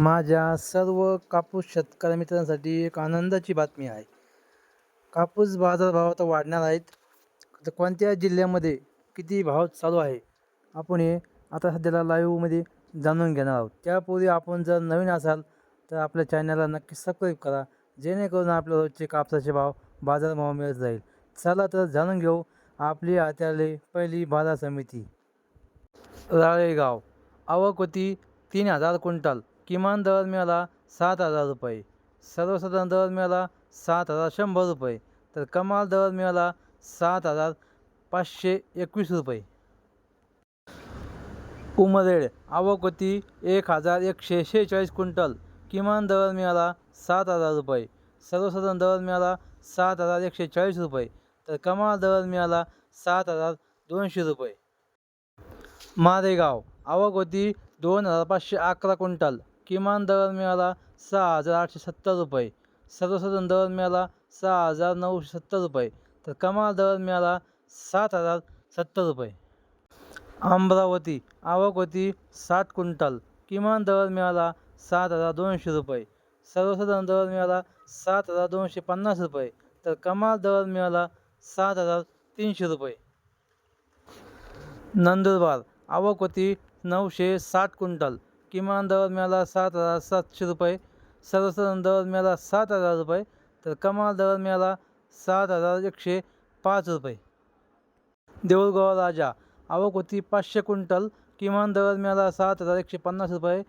माझ्या सर्व कापूस शेतकरी मित्रांसाठी एक आनंदाची बातमी आहे. कापूस बाजारभाव आता वाढणार आहेत. तर कोणत्या जिल्ह्यामध्ये किती भाव चालू आहे? आपण हे आता सध्याला लाईव्हमध्ये जाणून घेणार आहोत. त्यापूर्वी आपण जर नवीन असाल तर आपल्या चॅनलला नक्की सबस्क्राईब करा. जेणेकरून आपल्या रोजचे कापसाचे भाव बाजारभाव मिळत जाईल. चला तर जाणून घेऊ आपली आत्याले पहिली बाजार समिती. राळेगाव आवक होती तीन हजार क्विंटल. किमान दर मिळाला सात हजार रुपये. सर्वसाधारण दर मिळाला सात हजार शंभर रुपये. तर कमाल दर मिळाला सात हजार पाचशे एकवीस रुपये. उमरेड आवक होती एक हजार एकशे शेहेचाळीस क्विंटल. किमान दर मिळाला सात हजार रुपये. सर्वसाधारण दर मिळाला सात हजार एकशे चाळीस रुपये. तर कमाल दर मिळाला सात हजार दोनशे रुपये. मारेगाव आवक होती दोन हजार पाचशे अकरा क्विंटल. किमान दर मिळाला सहा हजार आठशे सत्तर रुपये. सर्वसाधारण दर मिळाला सहा हजार नऊशे सत्तर रुपये. तर कमाल दर मिळाला सात हजार सत्तर रुपये. अमरावती आवक होती सात क्विंटल. किमान दर मिळाला सात हजार दोनशे रुपये. सर्वसाधारण दर मिळाला सात हजार दोनशे पन्नास रुपये. तर कमाल दर मिळाला सात हजार तीनशे रुपये. नंदुरबार आवक होती नऊशे साठ क्विंटल. किमान दर मिळाला सात हजार सातशे रुपये सर्वसाधारण दर मिळाला सात हजार रुपये तर कमाल दरम्याला मिळाला सात हजार एकशे पाच रुपये. देऊळगाव राजा आवक होती पाचशे क्विंटल किमान दर मिळाला सात हजार एकशे पन्नास रुपये